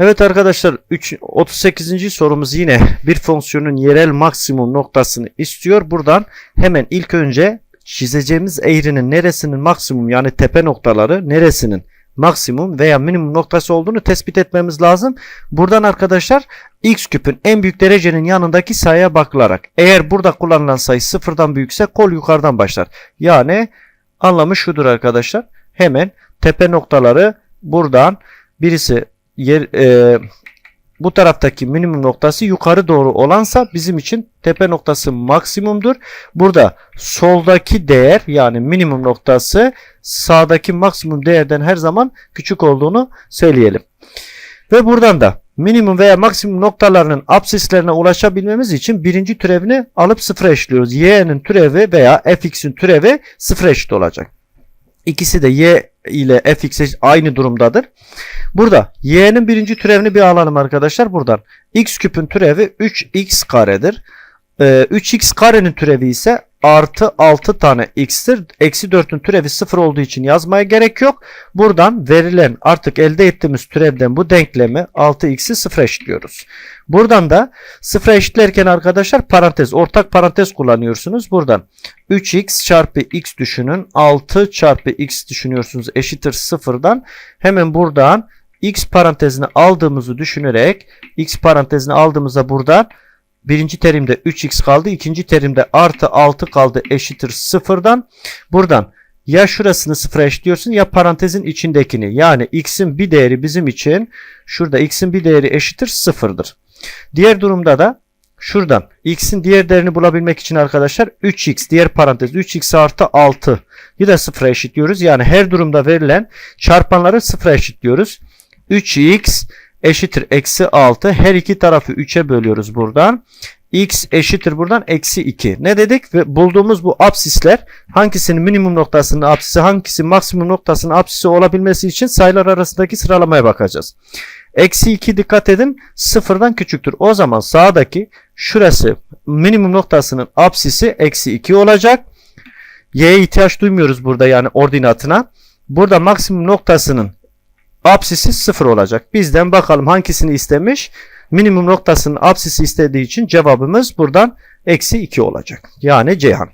Evet arkadaşlar 3, 38. sorumuz yine bir fonksiyonun yerel maksimum noktasını istiyor. Buradan hemen ilk önce çizeceğimiz eğrinin neresinin maksimum yani tepe noktaları neresinin maksimum veya minimum noktası olduğunu tespit etmemiz lazım. Buradan arkadaşlar x küpün en büyük derecenin yanındaki sayıya bakılarak eğer burada kullanılan sayı sıfırdan büyükse kol yukarıdan başlar. Yani anlamı şudur arkadaşlar. Hemen tepe noktaları buradan birisi yer, e, bu taraftaki minimum noktası yukarı doğru olansa bizim için tepe noktası maksimumdur. Burada soldaki değer yani minimum noktası sağdaki maksimum değerden her zaman küçük olduğunu söyleyelim. Ve buradan da minimum veya maksimum noktalarının absislerine ulaşabilmemiz için birinci türevini alıp sıfıra eşliyoruz. y'nin türevi veya fx'in türevi sıfıra eşit olacak. İkisi de y ile fx aynı durumdadır. Burada y'nin birinci türevini bir alalım arkadaşlar. Buradan x küpün türevi 3x karedir. Ee, 3x karenin türevi ise artı 6 tane x'tir. Eksi 4'ün türevi 0 olduğu için yazmaya gerek yok. Buradan verilen artık elde ettiğimiz türevden bu denklemi 6x'i 0 eşitliyoruz. Buradan da 0 eşitlerken arkadaşlar parantez ortak parantez kullanıyorsunuz. Buradan 3x çarpı x düşünün 6 çarpı x düşünüyorsunuz eşittir 0'dan. Hemen buradan x parantezini aldığımızı düşünerek x parantezini aldığımızda buradan birinci terimde 3x kaldı. ikinci terimde artı 6 kaldı eşittir 0'dan. Buradan ya şurasını sıfıra eşitliyorsun ya parantezin içindekini. Yani x'in bir değeri bizim için şurada x'in bir değeri eşittir 0'dır. Diğer durumda da şuradan x'in diğer değerini bulabilmek için arkadaşlar 3x diğer parantez 3x artı 6 bir de sıfıra eşitliyoruz. Yani her durumda verilen çarpanları sıfıra eşitliyoruz. 3x eşittir eksi 6. Her iki tarafı 3'e bölüyoruz buradan. x eşittir buradan eksi 2. Ne dedik? Ve bulduğumuz bu absisler hangisinin minimum noktasının absisi hangisi maksimum noktasının absisi olabilmesi için sayılar arasındaki sıralamaya bakacağız. Eksi 2 dikkat edin sıfırdan küçüktür. O zaman sağdaki şurası minimum noktasının absisi eksi 2 olacak. Y'ye ihtiyaç duymuyoruz burada yani ordinatına. Burada maksimum noktasının absisi 0 olacak. Bizden bakalım hangisini istemiş. Minimum noktasının absisi istediği için cevabımız buradan eksi 2 olacak. Yani Ceyhan.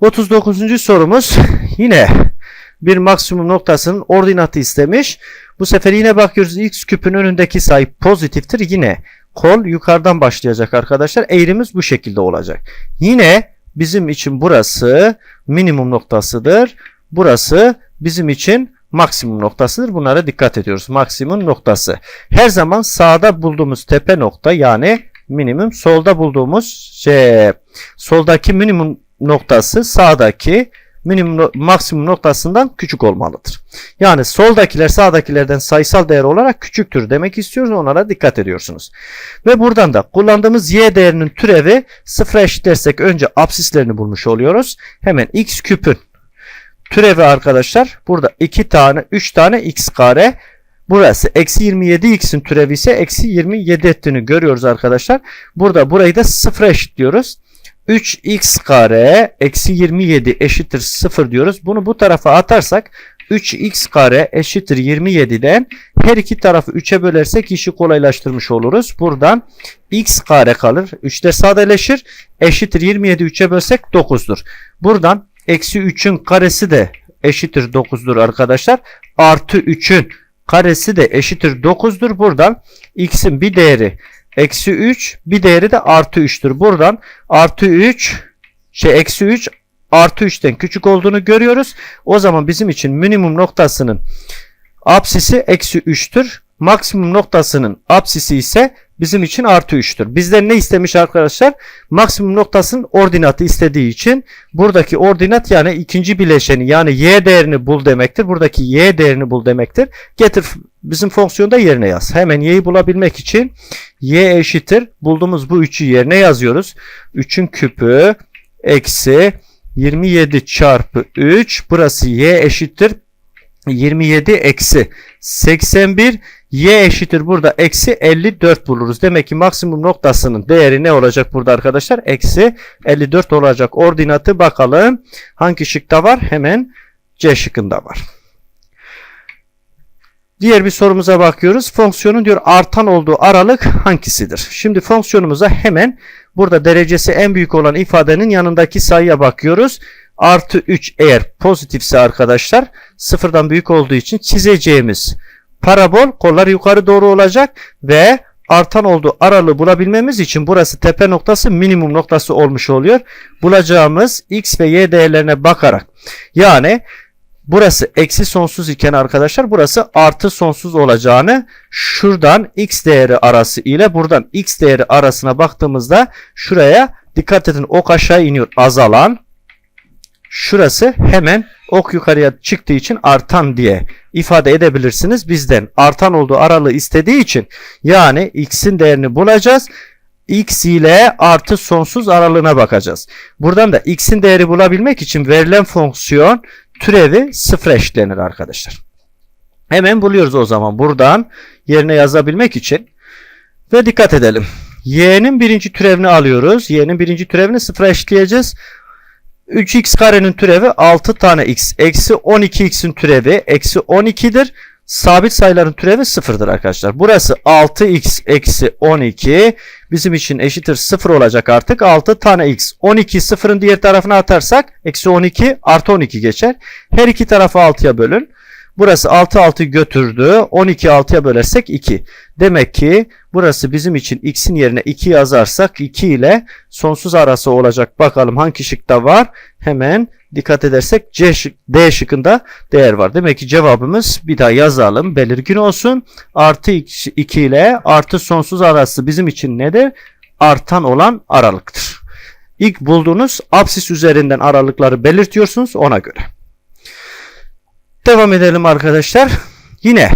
39. sorumuz yine bir maksimum noktasının ordinatı istemiş. Bu sefer yine bakıyoruz x küpün önündeki sayı pozitiftir. Yine kol yukarıdan başlayacak arkadaşlar. Eğrimiz bu şekilde olacak. Yine bizim için burası minimum noktasıdır. Burası bizim için maksimum noktasıdır. Bunlara dikkat ediyoruz. Maksimum noktası. Her zaman sağda bulduğumuz tepe nokta yani minimum solda bulduğumuz şey, soldaki minimum noktası sağdaki minimum maksimum noktasından küçük olmalıdır. Yani soldakiler sağdakilerden sayısal değer olarak küçüktür demek istiyoruz. Onlara dikkat ediyorsunuz. Ve buradan da kullandığımız y değerinin türevi sıfıra eşitlersek önce absislerini bulmuş oluyoruz. Hemen x küpün türevi arkadaşlar burada 2 tane 3 tane x kare burası eksi 27 x'in türevi ise eksi 27 ettiğini görüyoruz arkadaşlar. Burada burayı da 0 eşitliyoruz. 3x kare eksi 27 eşittir 0 diyoruz. Bunu bu tarafa atarsak 3x kare eşittir 27'den her iki tarafı 3'e bölersek işi kolaylaştırmış oluruz. Buradan x kare kalır. 3'te sadeleşir. Eşittir 27 3'e bölsek 9'dur. Buradan Eksi 3'ün karesi de eşittir 9'dur arkadaşlar. Artı 3'ün karesi de eşittir 9'dur. Buradan x'in bir değeri eksi 3 bir değeri de artı 3'tür. Buradan artı 3 şey eksi 3 artı 3'ten küçük olduğunu görüyoruz. O zaman bizim için minimum noktasının apsisi eksi 3'tür. Maksimum noktasının apsisi ise bizim için artı 3'tür. Bizden ne istemiş arkadaşlar? Maksimum noktasının ordinatı istediği için buradaki ordinat yani ikinci bileşeni yani y değerini bul demektir. Buradaki y değerini bul demektir. Getir bizim fonksiyonda yerine yaz. Hemen y'yi bulabilmek için y eşittir. Bulduğumuz bu 3'ü yerine yazıyoruz. 3'ün küpü eksi 27 çarpı 3 burası y eşittir 27 eksi 81 y eşittir burada eksi 54 buluruz. Demek ki maksimum noktasının değeri ne olacak burada arkadaşlar? Eksi 54 olacak. Ordinatı bakalım. Hangi şıkta var? Hemen C şıkkında var. Diğer bir sorumuza bakıyoruz. Fonksiyonun diyor artan olduğu aralık hangisidir? Şimdi fonksiyonumuza hemen burada derecesi en büyük olan ifadenin yanındaki sayıya bakıyoruz. Artı 3 eğer pozitifse arkadaşlar sıfırdan büyük olduğu için çizeceğimiz parabol kollar yukarı doğru olacak ve artan olduğu aralığı bulabilmemiz için burası tepe noktası minimum noktası olmuş oluyor. Bulacağımız x ve y değerlerine bakarak yani burası eksi sonsuz iken arkadaşlar burası artı sonsuz olacağını şuradan x değeri arası ile buradan x değeri arasına baktığımızda şuraya dikkat edin ok aşağı iniyor azalan şurası hemen ok yukarıya çıktığı için artan diye ifade edebilirsiniz. Bizden artan olduğu aralığı istediği için yani x'in değerini bulacağız. x ile artı sonsuz aralığına bakacağız. Buradan da x'in değeri bulabilmek için verilen fonksiyon türevi sıfır eşitlenir arkadaşlar. Hemen buluyoruz o zaman buradan yerine yazabilmek için. Ve dikkat edelim. y'nin birinci türevini alıyoruz. y'nin birinci türevini sıfıra eşitleyeceğiz. 3x karenin türevi 6 tane x. Eksi 12x'in türevi eksi 12'dir. Sabit sayıların türevi 0'dır arkadaşlar. Burası 6x eksi 12 bizim için eşittir 0 olacak artık. 6 tane x. 12 sıfırın diğer tarafına atarsak eksi 12 artı 12 geçer. Her iki tarafı 6'ya bölün. Burası 6 6 götürdü. 12 6'ya bölersek 2. Demek ki burası bizim için x'in yerine 2 yazarsak 2 ile sonsuz arası olacak. Bakalım hangi şıkta var? Hemen dikkat edersek C şık, D şıkkında değer var. Demek ki cevabımız bir daha yazalım. Belirgin olsun. Artı 2 ile artı sonsuz arası bizim için nedir? Artan olan aralıktır. İlk bulduğunuz absis üzerinden aralıkları belirtiyorsunuz ona göre. Devam edelim arkadaşlar. Yine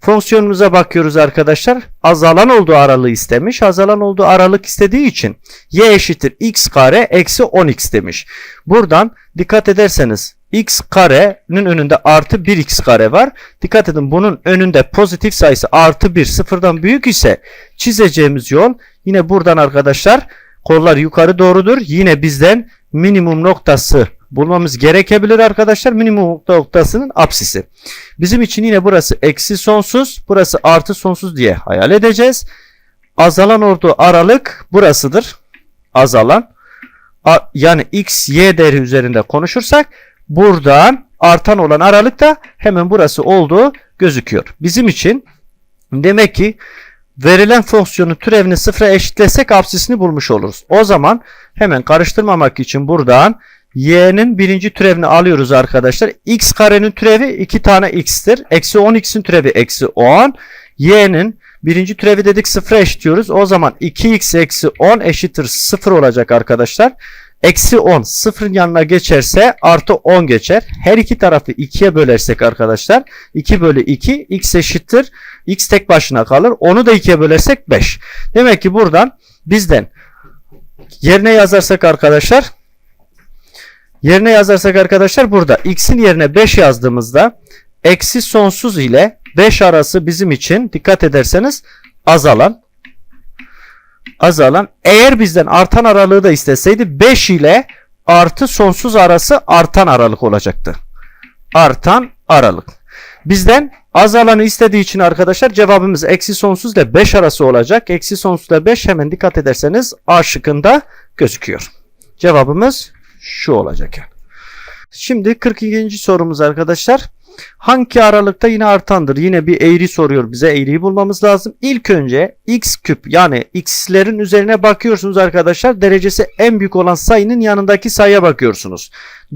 fonksiyonumuza bakıyoruz arkadaşlar. Azalan olduğu aralığı istemiş. Azalan olduğu aralık istediği için y eşittir x kare eksi 10x demiş. Buradan dikkat ederseniz x karenin önünde artı 1x kare var. Dikkat edin bunun önünde pozitif sayısı artı 1 sıfırdan büyük ise çizeceğimiz yol yine buradan arkadaşlar kollar yukarı doğrudur. Yine bizden minimum noktası bulmamız gerekebilir arkadaşlar. Minimum noktasının apsisi. Bizim için yine burası eksi sonsuz, burası artı sonsuz diye hayal edeceğiz. Azalan olduğu aralık burasıdır. Azalan. Yani x, y değeri üzerinde konuşursak buradan artan olan aralık da hemen burası olduğu gözüküyor. Bizim için demek ki verilen fonksiyonun türevini sıfıra eşitlesek apsisini bulmuş oluruz. O zaman hemen karıştırmamak için buradan y'nin birinci türevini alıyoruz arkadaşlar. x karenin türevi 2 tane x'tir. Eksi 10x'in türevi eksi 10. y'nin birinci türevi dedik sıfıra eşitliyoruz. O zaman 2x eksi 10 eşittir 0 olacak arkadaşlar. Eksi 10 sıfırın yanına geçerse artı 10 geçer. Her iki tarafı 2'ye bölersek arkadaşlar 2 bölü 2 x eşittir. x tek başına kalır. Onu da 2'ye bölersek 5. Demek ki buradan bizden yerine yazarsak arkadaşlar Yerine yazarsak arkadaşlar burada x'in yerine 5 yazdığımızda eksi sonsuz ile 5 arası bizim için dikkat ederseniz azalan azalan eğer bizden artan aralığı da isteseydi 5 ile artı sonsuz arası artan aralık olacaktı. Artan aralık. Bizden azalanı istediği için arkadaşlar cevabımız eksi sonsuz ile 5 arası olacak. Eksi sonsuz ile 5 hemen dikkat ederseniz A şıkkında gözüküyor. Cevabımız şu olacak yani. Şimdi 42. sorumuz arkadaşlar. Hangi aralıkta yine artandır? Yine bir eğri soruyor bize. Eğriyi bulmamız lazım. İlk önce x küp yani x'lerin üzerine bakıyorsunuz arkadaşlar. Derecesi en büyük olan sayının yanındaki sayıya bakıyorsunuz.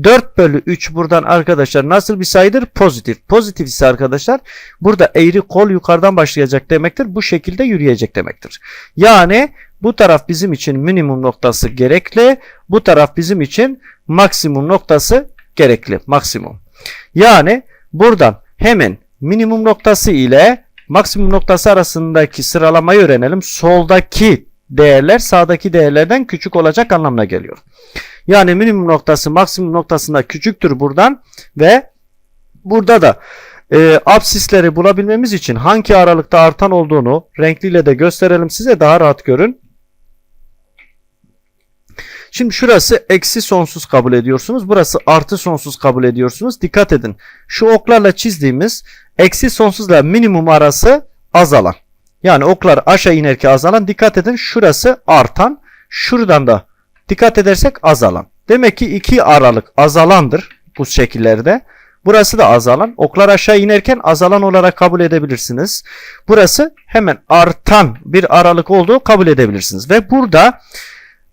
4 bölü 3 buradan arkadaşlar nasıl bir sayıdır? Pozitif. Pozitif ise arkadaşlar burada eğri kol yukarıdan başlayacak demektir. Bu şekilde yürüyecek demektir. Yani bu taraf bizim için minimum noktası gerekli. Bu taraf bizim için maksimum noktası gerekli. Maksimum. Yani buradan hemen minimum noktası ile maksimum noktası arasındaki sıralamayı öğrenelim. Soldaki değerler sağdaki değerlerden küçük olacak anlamına geliyor. Yani minimum noktası maksimum noktasında küçüktür buradan ve burada da e, absisleri bulabilmemiz için hangi aralıkta artan olduğunu renkliyle de gösterelim size daha rahat görün. Şimdi şurası eksi sonsuz kabul ediyorsunuz. Burası artı sonsuz kabul ediyorsunuz. Dikkat edin. Şu oklarla çizdiğimiz eksi sonsuzla minimum arası azalan. Yani oklar aşağı inerken azalan. Dikkat edin şurası artan. Şuradan da dikkat edersek azalan. Demek ki iki aralık azalandır bu şekillerde. Burası da azalan. Oklar aşağı inerken azalan olarak kabul edebilirsiniz. Burası hemen artan bir aralık olduğu kabul edebilirsiniz. Ve burada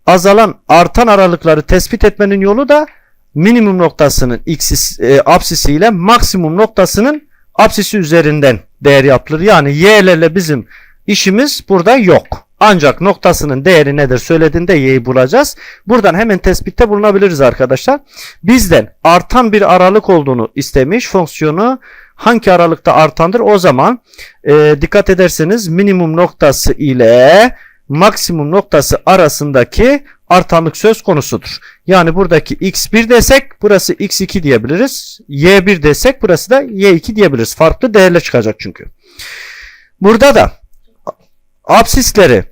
azalan artan aralıkları tespit etmenin yolu da minimum noktasının x'isi, e, apsisi ile maksimum noktasının apsisi üzerinden değer yapılır. Yani y'lerle bizim işimiz burada yok. Ancak noktasının değeri nedir söylediğinde y'yi bulacağız. Buradan hemen tespitte bulunabiliriz arkadaşlar. Bizden artan bir aralık olduğunu istemiş fonksiyonu hangi aralıkta artandır? O zaman e, dikkat ederseniz minimum noktası ile maksimum noktası arasındaki artanlık söz konusudur. Yani buradaki x1 desek burası x2 diyebiliriz. y1 desek burası da y2 diyebiliriz. Farklı değerler çıkacak çünkü. Burada da absisleri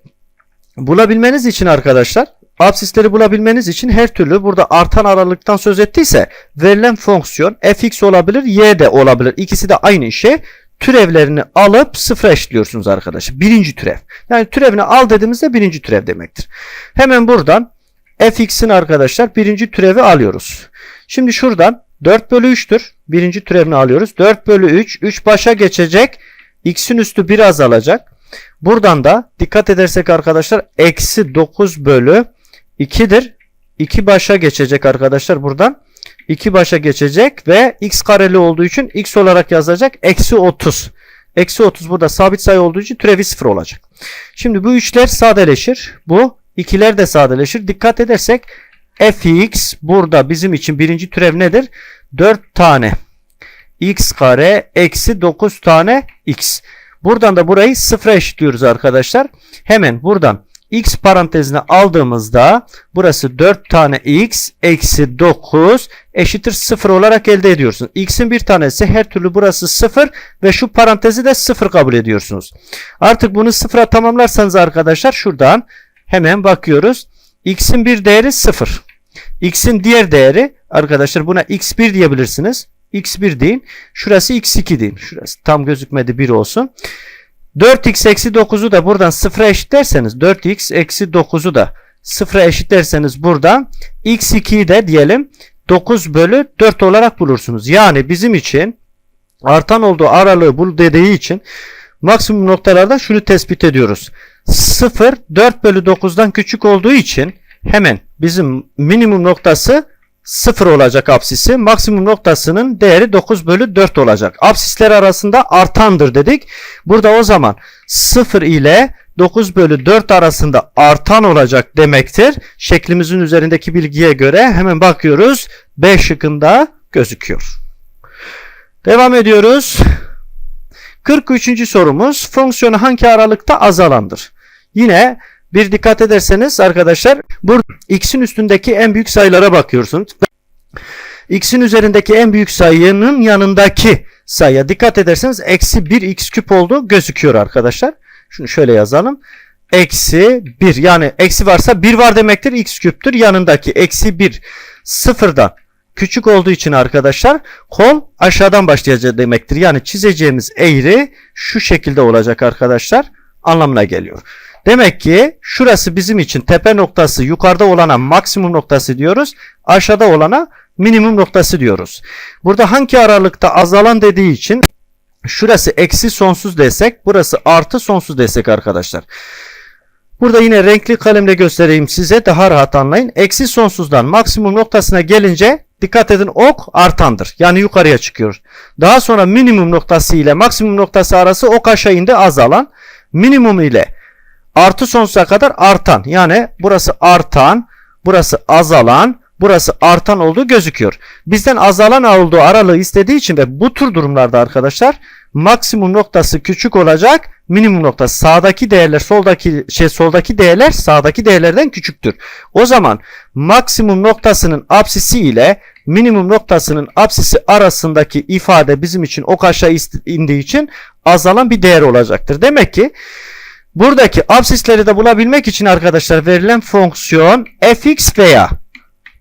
bulabilmeniz için arkadaşlar absisleri bulabilmeniz için her türlü burada artan aralıktan söz ettiyse verilen fonksiyon fx olabilir y de olabilir. İkisi de aynı şey. Türevlerini alıp sıfıra eşitliyorsunuz arkadaşlar. Birinci türev. Yani türevini al dediğimizde birinci türev demektir. Hemen buradan fx'in arkadaşlar birinci türevi alıyoruz. Şimdi şuradan 4 bölü 3'tür. Birinci türevini alıyoruz. 4 bölü 3. 3 başa geçecek. x'in üstü 1 azalacak. Buradan da dikkat edersek arkadaşlar eksi 9 bölü 2'dir. 2 başa geçecek arkadaşlar buradan. 2 başa geçecek ve x kareli olduğu için x olarak yazacak. Eksi 30. Eksi 30 burada sabit sayı olduğu için türevi 0 olacak. Şimdi bu üçler sadeleşir. Bu ikiler de sadeleşir. Dikkat edersek fx burada bizim için birinci türev nedir? 4 tane x kare eksi 9 tane x. Buradan da burayı sıfıra eşitliyoruz arkadaşlar. Hemen buradan x parantezine aldığımızda burası 4 tane x eksi 9 eşittir 0 olarak elde ediyorsunuz. x'in bir tanesi her türlü burası 0 ve şu parantezi de 0 kabul ediyorsunuz. Artık bunu sıfıra tamamlarsanız arkadaşlar şuradan hemen bakıyoruz. x'in bir değeri 0. x'in diğer değeri arkadaşlar buna x1 diyebilirsiniz x1 deyin. Şurası x2 deyin. Şurası tam gözükmedi 1 olsun. 4x eksi 9'u da buradan 0'a eşitlerseniz 4x eksi 9'u da 0'a eşitlerseniz buradan x2'yi de diyelim 9 bölü 4 olarak bulursunuz. Yani bizim için artan olduğu aralığı bul dediği için maksimum noktalarda şunu tespit ediyoruz. 0 4 bölü 9'dan küçük olduğu için hemen bizim minimum noktası 0 olacak apsisi. Maksimum noktasının değeri 9 bölü 4 olacak. Apsisler arasında artandır dedik. Burada o zaman 0 ile 9 bölü 4 arasında artan olacak demektir. Şeklimizin üzerindeki bilgiye göre hemen bakıyoruz. B şıkkında gözüküyor. Devam ediyoruz. 43. sorumuz fonksiyonu hangi aralıkta azalandır? Yine bir dikkat ederseniz arkadaşlar bu x'in üstündeki en büyük sayılara bakıyorsunuz. x'in üzerindeki en büyük sayının yanındaki sayıya dikkat ederseniz eksi 1 x küp olduğu gözüküyor arkadaşlar. Şunu şöyle yazalım. Eksi 1 yani eksi varsa 1 var demektir x küptür yanındaki eksi 1 sıfırdan küçük olduğu için arkadaşlar kol aşağıdan başlayacak demektir. Yani çizeceğimiz eğri şu şekilde olacak arkadaşlar anlamına geliyor. Demek ki şurası bizim için tepe noktası yukarıda olana maksimum noktası diyoruz. Aşağıda olana minimum noktası diyoruz. Burada hangi aralıkta azalan dediği için şurası eksi sonsuz desek burası artı sonsuz desek arkadaşlar. Burada yine renkli kalemle göstereyim size daha rahat anlayın. Eksi sonsuzdan maksimum noktasına gelince dikkat edin ok artandır. Yani yukarıya çıkıyor. Daha sonra minimum noktası ile maksimum noktası arası ok aşağı indi azalan. Minimum ile artı sonsuza kadar artan. Yani burası artan, burası azalan, burası artan olduğu gözüküyor. Bizden azalan olduğu aralığı istediği için ve bu tür durumlarda arkadaşlar maksimum noktası küçük olacak. Minimum noktası sağdaki değerler soldaki şey soldaki değerler sağdaki değerlerden küçüktür. O zaman maksimum noktasının apsisi ile minimum noktasının apsisi arasındaki ifade bizim için ok aşağı indiği için azalan bir değer olacaktır. Demek ki Buradaki absisleri de bulabilmek için arkadaşlar verilen fonksiyon fx veya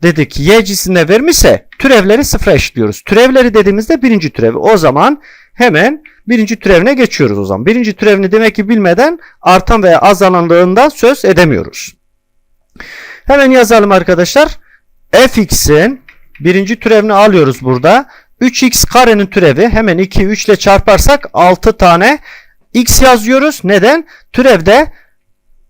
dedik y cinsinde vermişse türevleri sıfıra eşitliyoruz. Türevleri dediğimizde birinci türevi. O zaman hemen birinci türevine geçiyoruz o zaman. Birinci türevini demek ki bilmeden artan veya azalanlığından söz edemiyoruz. Hemen yazalım arkadaşlar. fx'in birinci türevini alıyoruz burada. 3x karenin türevi hemen 2 3 ile çarparsak 6 tane x yazıyoruz. Neden? Türevde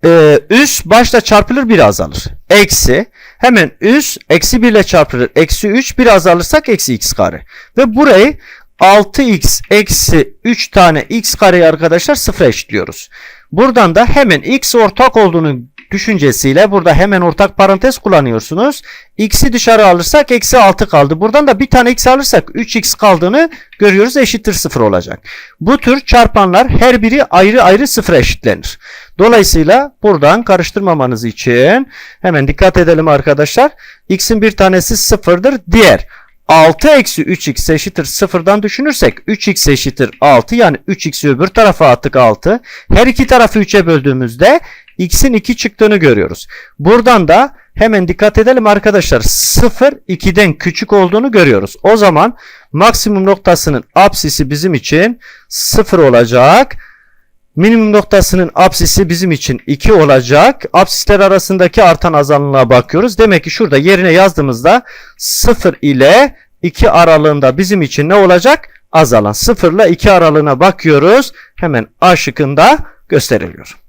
e, üs başta çarpılır bir azalır. Eksi hemen üs eksi 1 ile çarpılır. Eksi 3 bir azalırsak eksi x kare. Ve burayı 6x eksi 3 tane x kareyi arkadaşlar sıfıra eşitliyoruz. Buradan da hemen x ortak olduğunu düşüncesiyle burada hemen ortak parantez kullanıyorsunuz. X'i dışarı alırsak eksi 6 kaldı. Buradan da bir tane x alırsak 3x kaldığını görüyoruz eşittir 0 olacak. Bu tür çarpanlar her biri ayrı ayrı sıfıra eşitlenir. Dolayısıyla buradan karıştırmamanız için hemen dikkat edelim arkadaşlar. X'in bir tanesi sıfırdır. Diğer 6 eksi 3x eşittir 0'dan düşünürsek 3x eşittir 6 yani 3x'i öbür tarafa attık 6. Her iki tarafı 3'e böldüğümüzde x'in 2 çıktığını görüyoruz. Buradan da hemen dikkat edelim arkadaşlar 0 2'den küçük olduğunu görüyoruz. O zaman maksimum noktasının apsisi bizim için 0 olacak. Minimum noktasının apsisi bizim için 2 olacak. Apsisler arasındaki artan azalılığa bakıyoruz. Demek ki şurada yerine yazdığımızda 0 ile 2 aralığında bizim için ne olacak? Azalan. 0 ile 2 aralığına bakıyoruz. Hemen A şıkkında gösteriliyor.